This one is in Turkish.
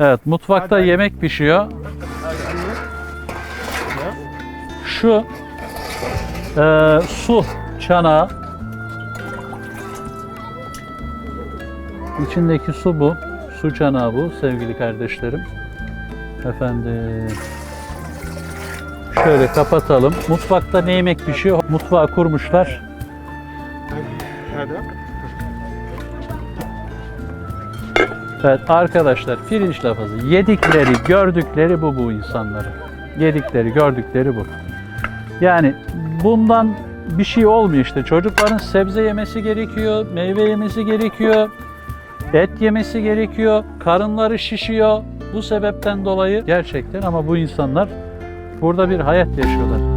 Evet, mutfakta yemek pişiyor. Şu e, su çanağı. İçindeki su bu. Su çanağı bu sevgili kardeşlerim. Efendim. Şöyle kapatalım. Mutfakta ne yemek pişiyor? Mutfağı kurmuşlar. Hadi. Evet arkadaşlar pirinç lafazı yedikleri gördükleri bu bu insanların. Yedikleri gördükleri bu. Yani bundan bir şey olmuyor işte. Çocukların sebze yemesi gerekiyor, meyve yemesi gerekiyor, et yemesi gerekiyor, karınları şişiyor. Bu sebepten dolayı gerçekten ama bu insanlar burada bir hayat yaşıyorlar.